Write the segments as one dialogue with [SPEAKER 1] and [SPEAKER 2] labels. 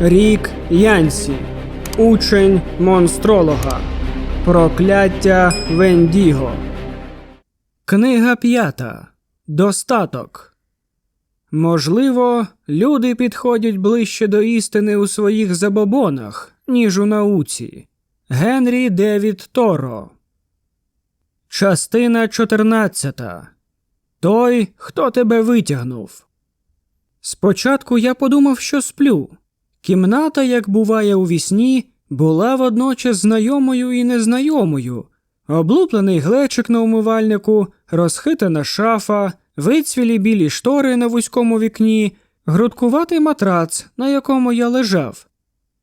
[SPEAKER 1] Рік Янсі, учень монстролога. Прокляття Вендіго. Книга п'ята. Достаток. Можливо, люди підходять ближче до істини у своїх забобонах, ніж у науці. Генрі Девід Торо. Частина 14. Той, хто тебе витягнув. Спочатку я подумав, що сплю. Кімната, як буває у вісні, була водночас знайомою і незнайомою. Облуплений глечик на умивальнику, розхитана шафа, вицвілі білі штори на вузькому вікні, грудкуватий матрац, на якому я лежав.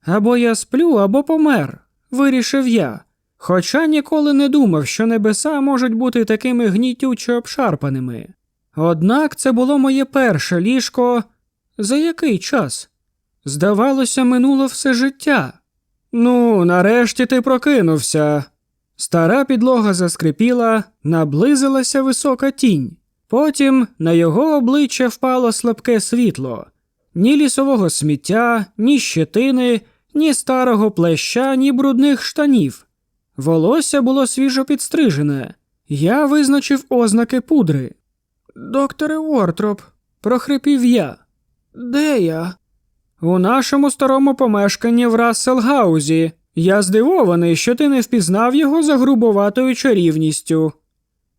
[SPEAKER 1] Або я сплю, або помер, вирішив я. Хоча ніколи не думав, що небеса можуть бути такими гнітюче обшарпаними. Однак це було моє перше ліжко. За який час? Здавалося, минуло все життя. Ну, нарешті ти прокинувся. Стара підлога заскрипіла, наблизилася висока тінь. Потім на його обличчя впало слабке світло. Ні лісового сміття, ні щетини, ні старого плеща, ні брудних штанів. Волосся було свіжо підстрижене. Я визначив ознаки пудри. Докторе Уортроп, прохрипів я. Де я? У нашому старому помешканні в Расселгаузі. Я здивований, що ти не впізнав його за грубоватою чарівністю.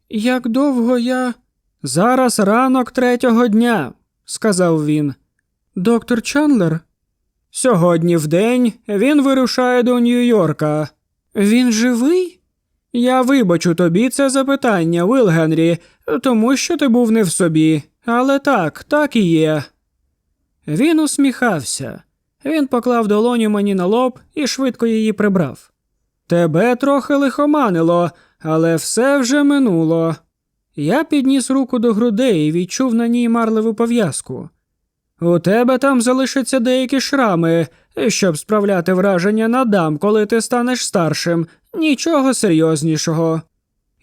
[SPEAKER 1] Як довго я. Зараз ранок третього дня, сказав він. Доктор Чандлер? Сьогодні в день він вирушає до Нью-Йорка. Він живий? Я вибачу тобі це запитання, Вил Генрі, тому що ти був не в собі. Але так, так і є. Він усміхався. Він поклав долоню мені на лоб і швидко її прибрав. Тебе трохи лихоманило, але все вже минуло. Я підніс руку до грудей і відчув на ній марливу пов'язку. У тебе там залишаться деякі шрами, щоб справляти враження на дам, коли ти станеш старшим, нічого серйознішого.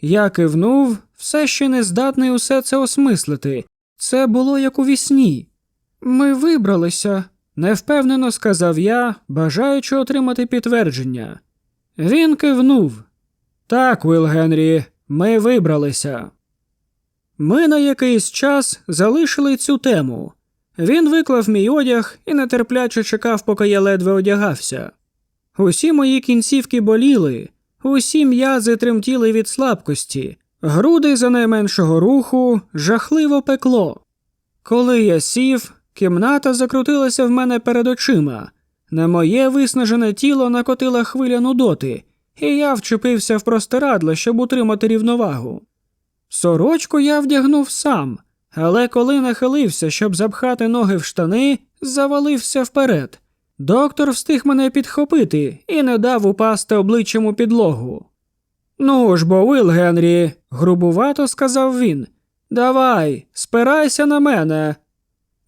[SPEAKER 1] Я кивнув, все ще не здатний усе це осмислити. Це було як у вісні. Ми вибралися, невпевнено сказав я, бажаючи отримати підтвердження. Він кивнув. Так, Вил Генрі, ми вибралися. Ми на якийсь час залишили цю тему. Він виклав мій одяг і нетерпляче чекав, поки я ледве одягався. Усі мої кінцівки боліли, усі м'язи тремтіли від слабкості, груди за найменшого руху жахливо пекло. Коли я сів, кімната закрутилася в мене перед очима. На моє виснажене тіло накотила хвиля нудоти, і я вчепився в простирадло, щоб утримати рівновагу. Сорочку я вдягнув сам, але коли нахилився, щоб запхати ноги в штани, завалився вперед. Доктор встиг мене підхопити і не дав упасти обличчям у підлогу. Ну ж бо, Уил Генрі, грубувато сказав він. Давай, спирайся на мене.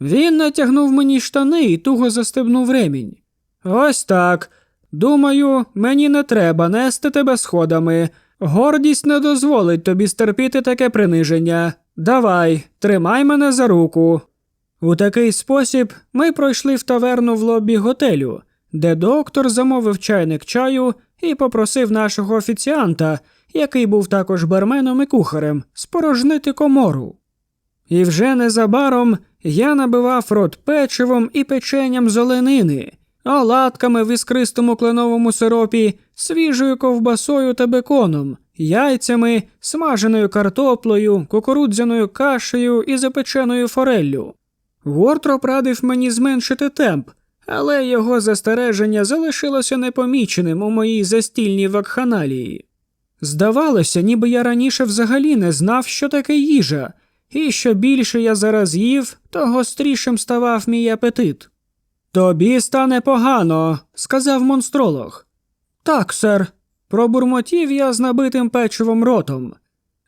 [SPEAKER 1] Він натягнув мені штани і туго застебнув ремінь. Ось так. Думаю, мені не треба нести тебе сходами. Гордість не дозволить тобі стерпіти таке приниження. Давай, тримай мене за руку. У такий спосіб ми пройшли в таверну в лобі готелю, де доктор замовив чайник чаю і попросив нашого офіціанта, який був також барменом і кухарем, спорожнити комору. І вже незабаром я набивав рот печивом і печенням оленини, оладками в іскристому кленовому сиропі, свіжою ковбасою та беконом, яйцями, смаженою картоплею, кукурудзяною кашею і запеченою фореллю. Гортроп радив мені зменшити темп, але його застереження залишилося непоміченим у моїй застільній вакханалії. Здавалося, ніби я раніше взагалі не знав, що таке їжа, і що більше я зараз їв, то гострішим ставав мій апетит. Тобі стане погано, сказав монстролог. Так, сер, пробурмотів я з набитим печивом ротом.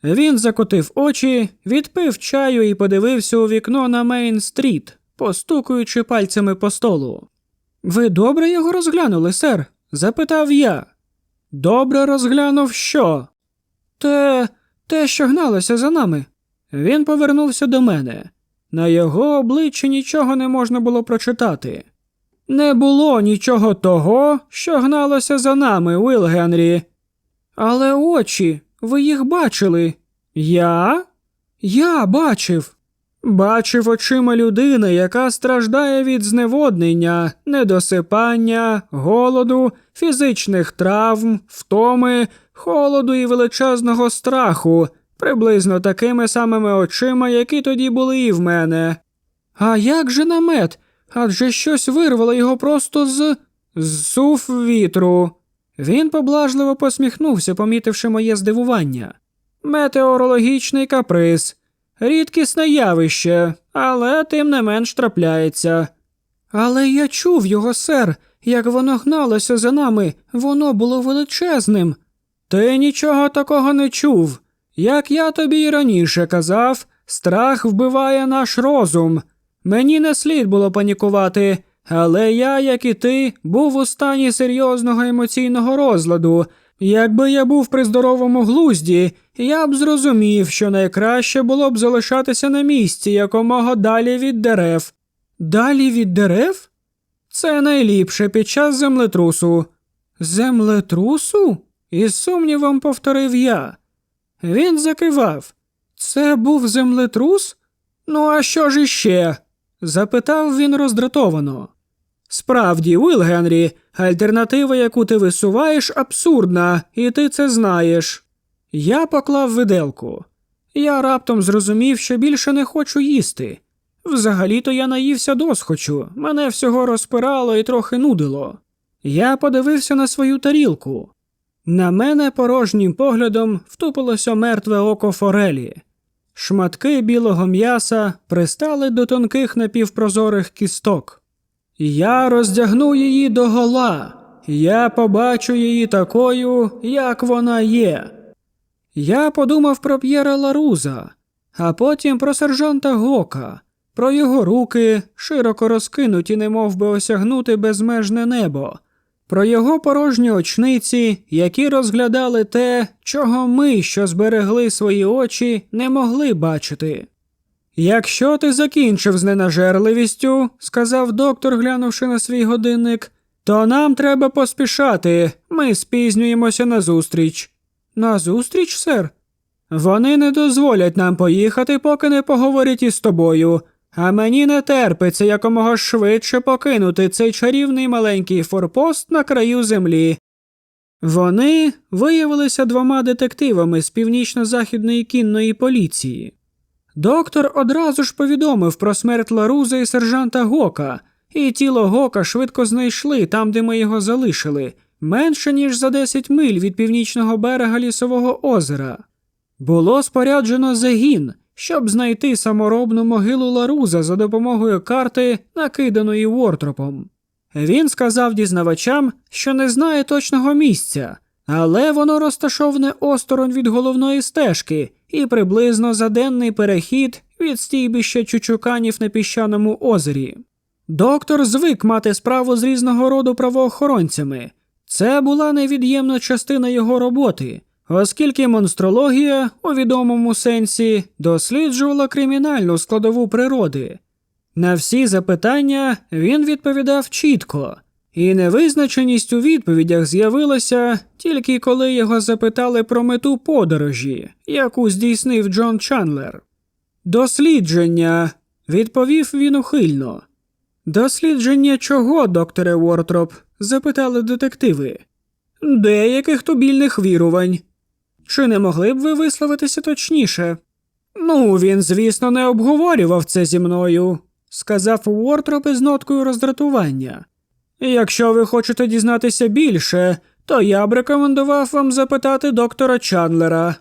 [SPEAKER 1] Він закотив очі, відпив чаю і подивився у вікно на Мейн-стріт, постукуючи пальцями по столу. Ви добре його розглянули, сер? запитав я. Добре розглянув що? Те, те, що гналося за нами. Він повернувся до мене. На його обличчі нічого не можна було прочитати. Не було нічого того, що гналося за нами, Уилл Генрі. Але очі, ви їх бачили. Я? Я бачив. Бачив очима людини, яка страждає від зневоднення, недосипання, голоду, фізичних травм, втоми, холоду і величезного страху, приблизно такими самими очима, які тоді були і в мене. А як же намет? Адже щось вирвало його просто з. зсув вітру. Він поблажливо посміхнувся, помітивши моє здивування. Метеорологічний каприз, рідкісне явище, але тим не менш трапляється. Але я чув його, сер, як воно гналося за нами, воно було величезним. Ти нічого такого не чув. Як я тобі й раніше казав, страх вбиває наш розум. Мені не слід було панікувати, але я, як і ти, був у стані серйозного емоційного розладу. Якби я був при здоровому глузді, я б зрозумів, що найкраще було б залишатися на місці якомога далі від дерев. Далі від дерев? Це найліпше під час землетрусу. Землетрусу? із сумнівом повторив я. Він закивав. Це був землетрус? Ну, а що ж іще? запитав він роздратовано. Справді, Уилл Генрі, альтернатива, яку ти висуваєш, абсурдна, і ти це знаєш. Я поклав виделку. Я раптом зрозумів, що більше не хочу їсти. Взагалі-то я наївся досхочу, мене всього розпирало і трохи нудило. Я подивився на свою тарілку. На мене порожнім поглядом втупилося мертве око форелі. Шматки білого м'яса пристали до тонких напівпрозорих кісток. Я роздягну її догола, я побачу її такою, як вона є. Я подумав про П'єра Ларуза, а потім про сержанта Гока, про його руки, широко розкинуті, немов би осягнути безмежне небо, про його порожні очниці, які розглядали те, чого ми, що зберегли свої очі, не могли бачити. Якщо ти закінчив з ненажерливістю, сказав доктор, глянувши на свій годинник, то нам треба поспішати, ми спізнюємося на зустріч. На зустріч, сер? Вони не дозволять нам поїхати, поки не поговорять із тобою, а мені не терпиться якомога швидше покинути цей чарівний маленький форпост на краю землі. Вони виявилися двома детективами з північно-західної кінної поліції. Доктор одразу ж повідомив про смерть Ларуза і сержанта Гока, і тіло Гока швидко знайшли там, де ми його залишили, менше ніж за 10 миль від північного берега лісового озера. Було споряджено загін, щоб знайти саморобну могилу Ларуза за допомогою карти, накиданої Вортропом. Він сказав дізнавачам, що не знає точного місця, але воно розташоване осторонь від головної стежки і приблизно за денний перехід від стійбища чучуканів на піщаному озері. Доктор звик мати справу з різного роду правоохоронцями. Це була невід'ємна частина його роботи, оскільки монстрологія у відомому сенсі досліджувала кримінальну складову природи. На всі запитання він відповідав чітко, і невизначеність у відповідях з'явилася тільки коли його запитали про мету подорожі, яку здійснив Джон Чандлер. Дослідження, відповів він ухильно. Дослідження чого, докторе Уортроп? запитали детективи. Деяких тубільних вірувань. Чи не могли б ви висловитися точніше? Ну, він, звісно, не обговорював це зі мною, сказав Уортроп із ноткою роздратування. Якщо ви хочете дізнатися більше, то я б рекомендував вам запитати доктора Чандлера.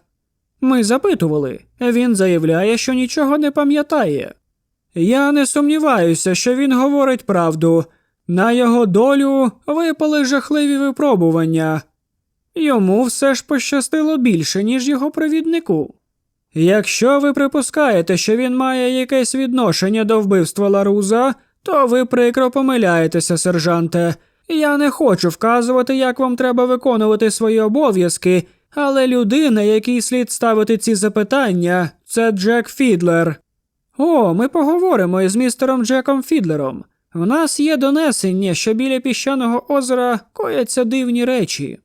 [SPEAKER 1] Ми запитували, він заявляє, що нічого не пам'ятає. Я не сумніваюся, що він говорить правду. На його долю випали жахливі випробування. Йому все ж пощастило більше, ніж його провіднику. Якщо ви припускаєте, що він має якесь відношення до вбивства Ларуза, то ви прикро помиляєтеся, сержанте. Я не хочу вказувати, як вам треба виконувати свої обов'язки, але людина, якій слід ставити ці запитання, це Джек Фідлер. О, ми поговоримо із містером Джеком Фідлером. В нас є донесення, що біля піщаного озера кояться дивні речі.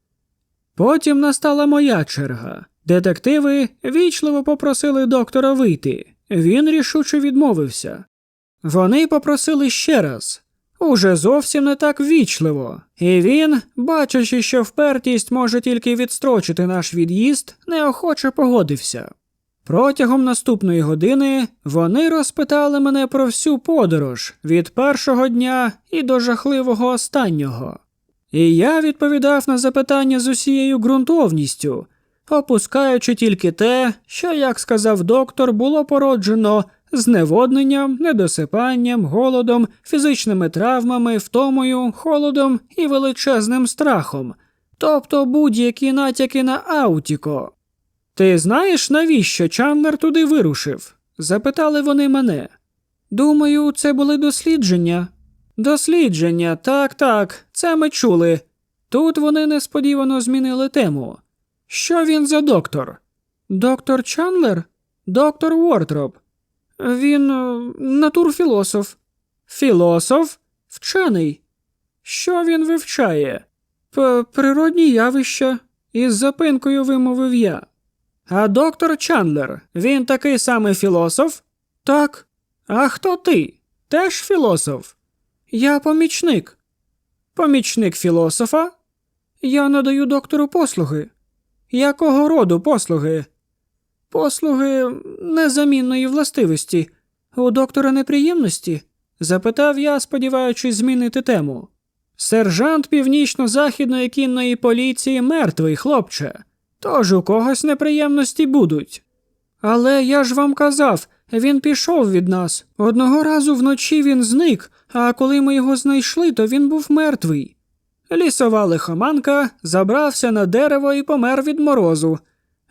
[SPEAKER 1] Потім настала моя черга. Детективи вічливо попросили доктора вийти. Він рішуче відмовився. Вони попросили ще раз, уже зовсім не так ввічливо, і він, бачачи, що впертість може тільки відстрочити наш від'їзд, неохоче погодився. Протягом наступної години вони розпитали мене про всю подорож від першого дня і до жахливого останнього. І я відповідав на запитання з усією ґрунтовністю, опускаючи тільки те, що, як сказав доктор, було породжено зневодненням, недосипанням, голодом, фізичними травмами, втомою, холодом і величезним страхом, тобто будь-які натяки на аутіко. Ти знаєш, навіщо Чандлер туди вирушив? запитали вони мене. Думаю, це були дослідження. Дослідження, так, так, це ми чули. Тут вони несподівано змінили тему. Що він за доктор? Доктор Чандлер? Доктор Уортроп. Він е, натурфілософ. Філософ? Вчений. Що він вивчає? П природні явища, із запинкою вимовив я. А доктор Чандлер, він такий самий філософ? Так. А хто ти? Теж філософ? Я помічник. Помічник філософа? Я надаю доктору послуги. Якого роду послуги? Послуги незамінної властивості. У доктора неприємності? запитав я, сподіваючись змінити тему. Сержант північно-західної кінної поліції мертвий, хлопче. Тож у когось неприємності будуть. Але я ж вам казав, він пішов від нас. Одного разу вночі він зник, а коли ми його знайшли, то він був мертвий. Лісова лихоманка забрався на дерево і помер від морозу.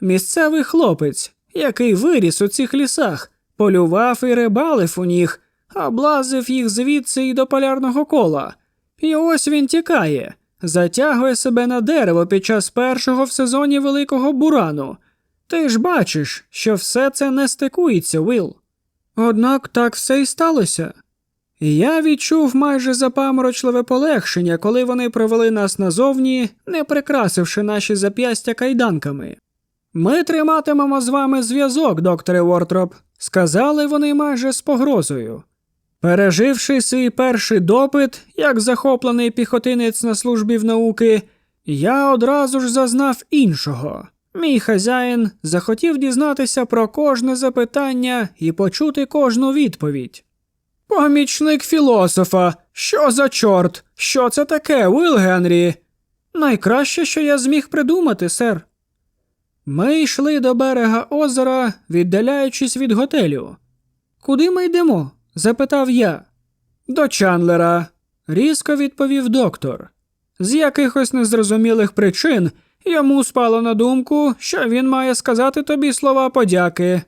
[SPEAKER 1] Місцевий хлопець, який виріс у цих лісах, полював і рибалив у них, облазив їх звідси і до полярного кола. І ось він тікає, затягує себе на дерево під час першого в сезоні великого бурану. Ти ж бачиш, що все це не стикується, Вил. Однак так все й сталося. Я відчув майже запаморочливе полегшення, коли вони провели нас назовні, не прикрасивши наші зап'ястя кайданками. Ми триматимемо з вами зв'язок, докторе Вортроп, сказали вони майже з погрозою. Переживши свій перший допит, як захоплений піхотинець на службі в науки, я одразу ж зазнав іншого. Мій хазяїн захотів дізнатися про кожне запитання і почути кожну відповідь. Помічник філософа, що за чорт? Що це таке, Уилл Генрі? Найкраще, що я зміг придумати, сер. Ми йшли до берега озера, віддаляючись від готелю. Куди ми йдемо? запитав я. До Чандлера, різко відповів доктор. З якихось незрозумілих причин йому спало на думку, що він має сказати тобі слова подяки.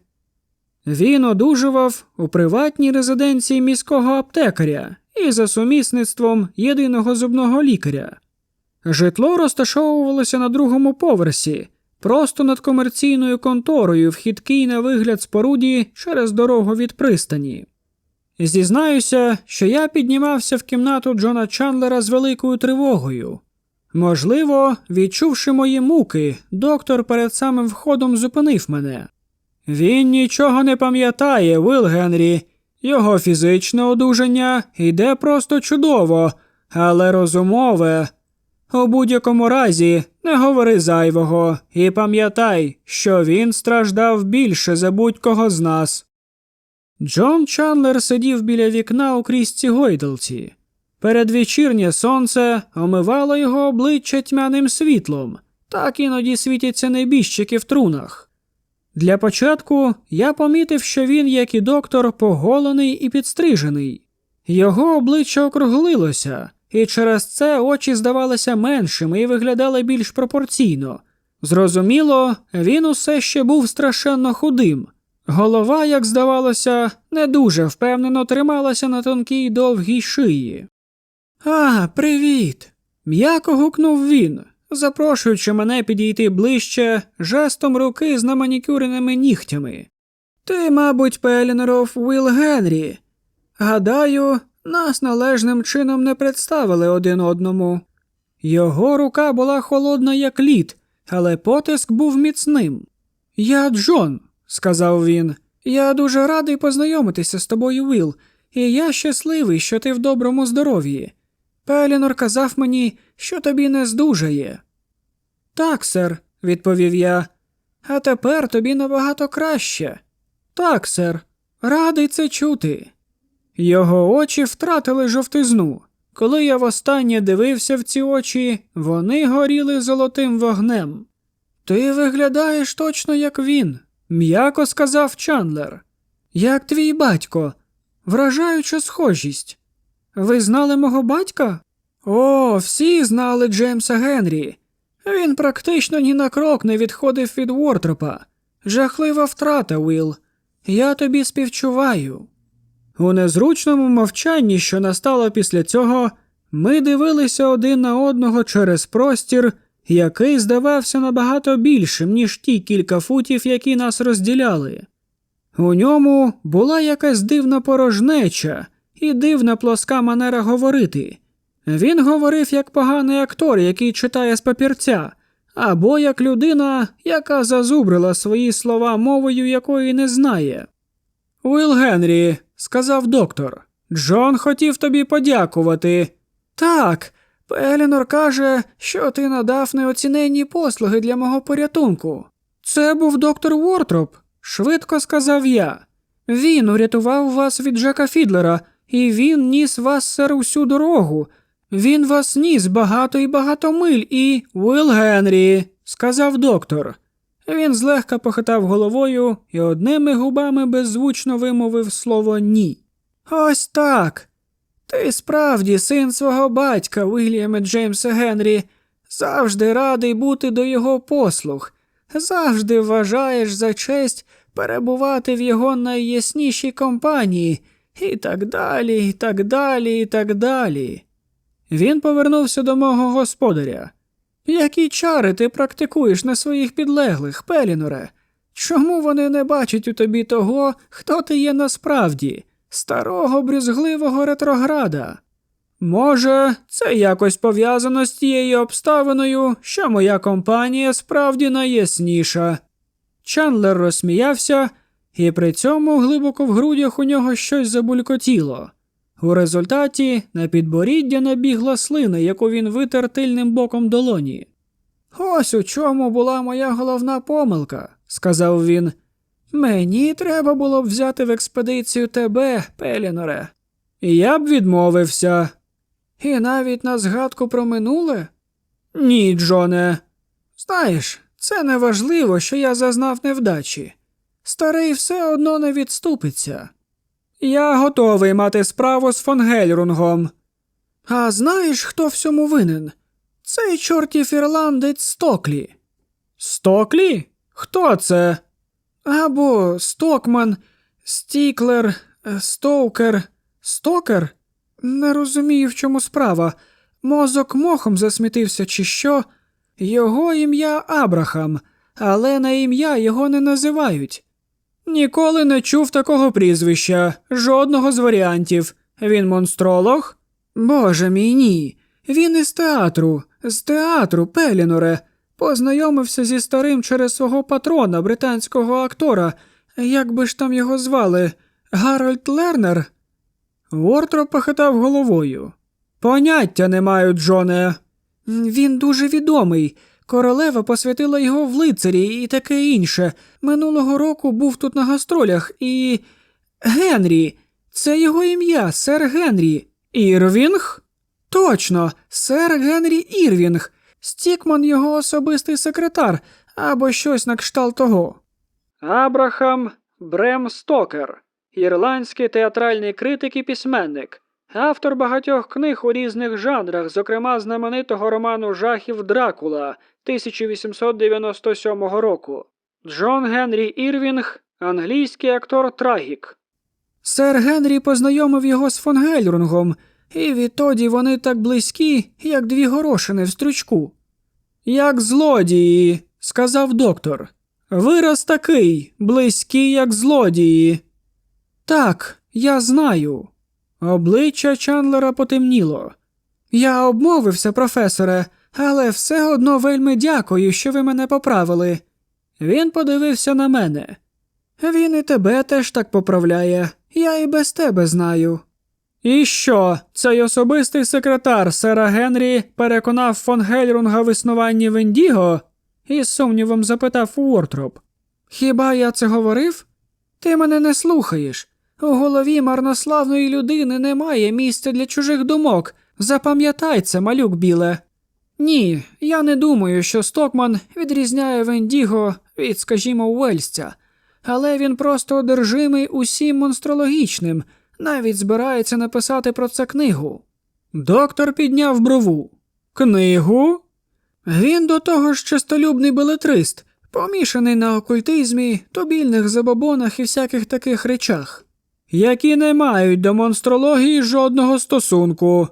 [SPEAKER 1] Він одужував у приватній резиденції міського аптекаря і за сумісництвом єдиного зубного лікаря. Житло розташовувалося на другому поверсі, просто над комерційною конторою в хиткій на вигляд споруді через дорогу від пристані. Зізнаюся, що я піднімався в кімнату Джона Чандлера з великою тривогою. Можливо, відчувши мої муки, доктор перед самим входом зупинив мене. Він нічого не пам'ятає, Вил Генрі. Його фізичне одужання йде просто чудово, але розумове. У будь-якому разі не говори зайвого і пам'ятай, що він страждав більше за будь-кого з нас. Джон Чандлер сидів біля вікна у крісці гойдалці. Передвечірнє сонце омивало його обличчя тьмяним світлом, так іноді світяться небіжчики в трунах. Для початку я помітив, що він, як і доктор, поголений і підстрижений. Його обличчя округлилося, і через це очі здавалися меншими і виглядали більш пропорційно. Зрозуміло, він усе ще був страшенно худим. Голова, як здавалося, не дуже впевнено трималася на тонкій довгій шиї. А, привіт! м'яко гукнув він, запрошуючи мене підійти ближче жестом руки з наманікюреними нігтями. Ти, мабуть, Пелінеров Уилл Генрі. Гадаю, нас належним чином не представили один одному. Його рука була холодна, як лід, але потиск був міцним. Я Джон, сказав він. Я дуже радий познайомитися з тобою, Вил, і я щасливий, що ти в доброму здоров'ї. Пелінор казав мені, що тобі не здужає. Так, сер, відповів я. А тепер тобі набагато краще. Так, сер, радий це чути. Його очі втратили жовтизну. Коли я востаннє дивився в ці очі, вони горіли золотим вогнем. Ти виглядаєш точно, як він, м'яко сказав Чандлер. Як твій батько, вражаюча схожість. Ви знали мого батька? О, всі знали Джеймса Генрі. Він практично ні на крок не відходив від Вортропа. Жахлива втрата, Уіл. Я тобі співчуваю. У незручному мовчанні, що настало після цього, ми дивилися один на одного через простір, який здавався набагато більшим, ніж ті кілька футів, які нас розділяли. У ньому була якась дивна порожнеча і дивна плоска манера говорити. Він говорив як поганий актор, який читає з папірця, або як людина, яка зазубрила свої слова мовою, якої не знає. Уіл Генрі, сказав доктор, Джон хотів тобі подякувати. Так, Пелінор каже, що ти надав неоціненні послуги для мого порятунку. Це був доктор Вортроп, швидко сказав я. Він урятував вас від Джека Фідлера, і він ніс вас сер усю дорогу. Він вас ніс багато і багато миль і. Уилл Генрі, сказав доктор. Він злегка похитав головою і одними губами беззвучно вимовив слово ні. Ось так. Ти справді син свого батька, Вільяме Джеймса Генрі, завжди радий бути до його послуг, завжди вважаєш за честь перебувати в його найяснішій компанії, і так далі, і так далі, і так далі. Він повернувся до мого господаря. Які чари ти практикуєш на своїх підлеглих, Пеліноре? Чому вони не бачать у тобі того, хто ти є насправді, старого брюзгливого ретрограда? Може, це якось пов'язано з тією обставиною, що моя компанія справді найясніша. Чандлер розсміявся, і при цьому глибоко в грудях у нього щось забулькотіло. У результаті на підборіддя набігла слина, яку він витер тильним боком долоні. Ось у чому була моя головна помилка, сказав він. Мені треба було б взяти в експедицію тебе, Пеліноре. І я б відмовився. І навіть на згадку про минуле? Ні, Джоне. Знаєш, це не важливо, що я зазнав невдачі. Старий все одно не відступиться. Я готовий мати справу з фон Гельрунгом. А знаєш, хто всьому винен? Цей чортів ірландець Стоклі. Стоклі? Хто це? Або Стокман, Стіклер, Стоукер, Стокер? Не розумію, в чому справа. Мозок мохом засмітився, чи що. Його ім'я Абрахам, але на ім'я його не називають. Ніколи не чув такого прізвища, жодного з варіантів. Він монстролог? Боже мій ні. Він із театру, з театру, Пеліноре. Познайомився зі старим через свого патрона, британського актора. Як би ж там його звали? Гарольд Лернер? Вортроп похитав головою. Поняття не маю, Джоне. Він дуже відомий. Королева посвятила його в лицарі і таке інше. Минулого року був тут на гастролях і. Генрі. Це його ім'я, сер Генрі. Ірвінг? Точно, сер Генрі Ірвінг. Стікман його особистий секретар або щось на кшталт того. Абрахам Брем Стокер, ірландський театральний критик і письменник, автор багатьох книг у різних жанрах, зокрема знаменитого роману Жахів Дракула 1897 року. Джон Генрі Ірвінг, англійський актор Трагік. Сер Генрі познайомив його з фон Гельрунгом, і відтоді вони так близькі, як дві горошини в стручку. Як злодії, сказав доктор. Вираз такий, близький, як злодії. Так, я знаю. Обличчя Чандлера потемніло. Я обмовився, професоре, але все одно вельми дякую, що ви мене поправили. Він подивився на мене. Він і тебе теж так поправляє, я і без тебе знаю. І що, цей особистий секретар сера Генрі переконав фон Гельрунга в існуванні Вендіго? із сумнівом запитав Уортроп. Хіба я це говорив? Ти мене не слухаєш. У голові марнославної людини немає місця для чужих думок. Запам'ятай це, малюк біле. Ні, я не думаю, що Стокман відрізняє Вендіго від, скажімо, Уельсця, але він просто одержимий усім монстрологічним, навіть збирається написати про це книгу. Доктор підняв брову. Книгу? Він до того ж чистолюбний белетрист, помішаний на окультизмі, тобільних забобонах і всяких таких речах, які не мають до монстрології жодного стосунку.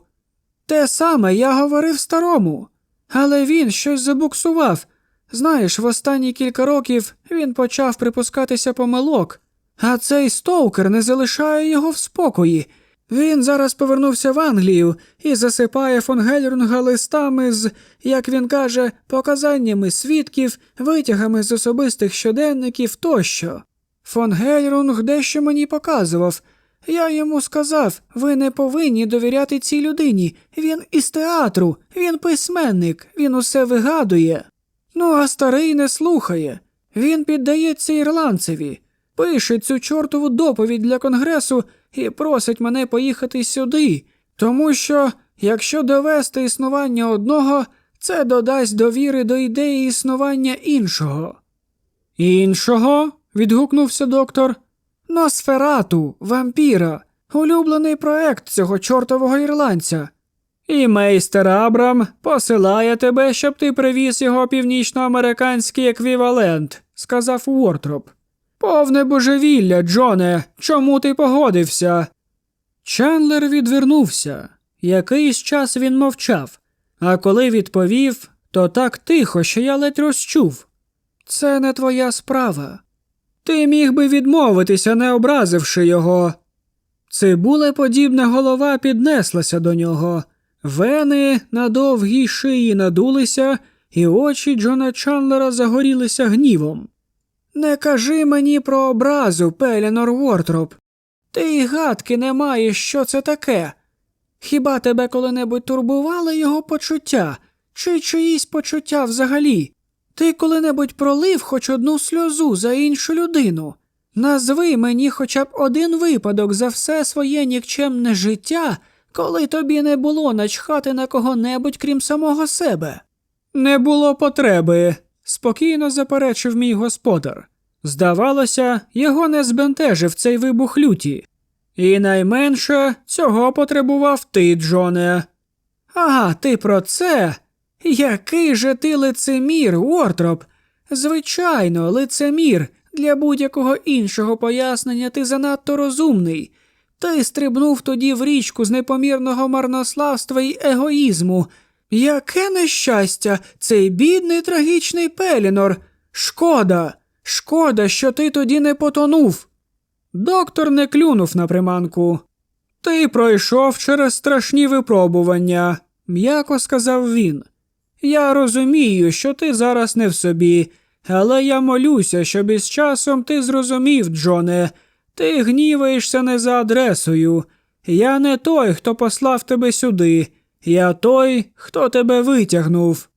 [SPEAKER 1] Те саме я говорив старому, але він щось забуксував. Знаєш, в останні кілька років він почав припускатися помилок, а цей стовкер не залишає його в спокої. Він зараз повернувся в Англію і засипає фон Гельрунга листами з, як він каже, показаннями свідків, витягами з особистих щоденників тощо. Фон Гельрунг дещо мені показував. Я йому сказав, ви не повинні довіряти цій людині. Він із театру, він письменник, він усе вигадує. Ну, а старий не слухає. Він піддається ірландцеві, пише цю чортову доповідь для конгресу і просить мене поїхати сюди, тому що, якщо довести існування одного, це додасть довіри до ідеї існування іншого. Іншого? відгукнувся доктор. Носферату, вампіра, улюблений проект цього чортового ірландця. І мейстер Абрам посилає тебе, щоб ти привіз його північноамериканський еквівалент, сказав Уортроп. Повне божевілля, Джоне, чому ти погодився? Чандлер відвернувся. Якийсь час він мовчав, а коли відповів, то так тихо, що я ледь розчув. Це не твоя справа. Ти міг би відмовитися, не образивши його. Цибулеподібна голова піднеслася до нього, вени на довгій шиї надулися, і очі Джона Чандлера загорілися гнівом. Не кажи мені про образу, Пелінор Вортроп. Ти й гадки не маєш, що це таке. Хіба тебе коли-небудь турбували його почуття, чи чиїсь почуття взагалі? Ти коли-небудь пролив хоч одну сльозу за іншу людину. Назви мені хоча б один випадок за все своє нікчемне життя, коли тобі не було начхати на кого-небудь, крім самого себе. Не було потреби, спокійно заперечив мій господар. Здавалося, його не збентежив цей вибух люті. І найменше цього потребував ти, Джоне. Ага, ти про це? Який же ти лицемір, Уортроп? Звичайно, лицемір. Для будь-якого іншого пояснення ти занадто розумний. Ти стрибнув тоді в річку з непомірного марнославства й егоїзму. Яке нещастя, цей бідний трагічний Пелінор. Шкода, шкода, що ти тоді не потонув. Доктор не клюнув на приманку. Ти пройшов через страшні випробування, м'яко сказав він. Я розумію, що ти зараз не в собі, але я молюся, щоб із часом ти зрозумів, Джоне, ти гніваєшся не за адресою. Я не той, хто послав тебе сюди, я той, хто тебе витягнув.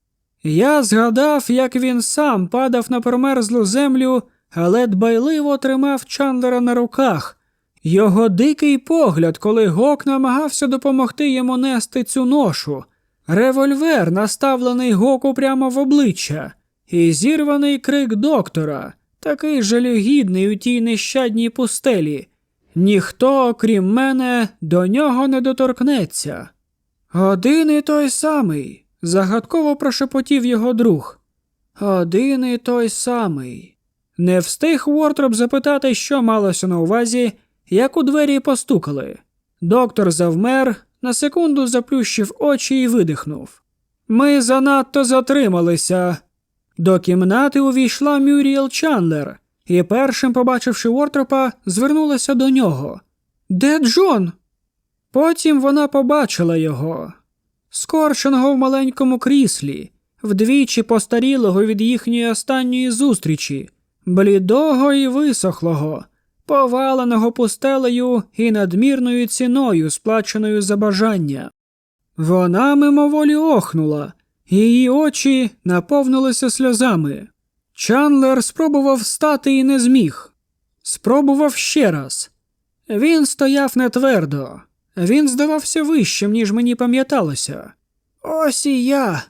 [SPEAKER 1] Я згадав, як він сам падав на промерзлу землю, але дбайливо тримав Чандлера на руках. Його дикий погляд, коли Гок намагався допомогти йому нести цю ношу. Револьвер, наставлений Гоку прямо в обличчя, і зірваний крик доктора, такий жалюгідний у тій нещадній пустелі. Ніхто, окрім мене, до нього не доторкнеться. Один і той самий, загадково прошепотів його друг. Один і той самий. Не встиг Уортроп запитати, що малося на увазі, як у двері постукали. Доктор завмер, на секунду заплющив очі і видихнув. Ми занадто затрималися. До кімнати увійшла Мюріел Чандлер, і першим, побачивши Уортропа, звернулася до нього. Де Джон? Потім вона побачила його, скорченого в маленькому кріслі, вдвічі постарілого від їхньої останньої зустрічі, блідого і висохлого, поваленого пустелею і надмірною ціною, сплаченою за бажання. Вона мимоволі охнула, її очі наповнилися сльозами. Чанлер спробував встати і не зміг. Спробував ще раз. Він стояв нетвердо. Він здавався вищим, ніж мені пам'яталося. Ось і я.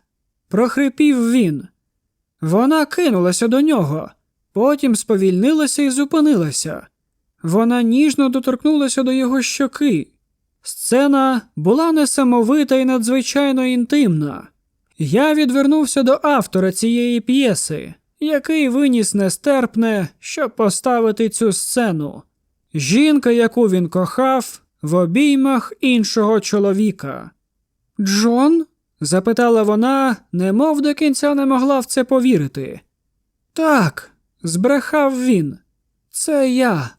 [SPEAKER 1] прохрипів він. Вона кинулася до нього, потім сповільнилася і зупинилася. Вона ніжно доторкнулася до його щоки. Сцена була несамовита і надзвичайно інтимна. Я відвернувся до автора цієї п'єси, який виніс нестерпне, щоб поставити цю сцену. Жінка, яку він кохав, в обіймах іншого чоловіка. Джон? запитала вона, немов до кінця не могла в це повірити. Так, збрехав він. Це я.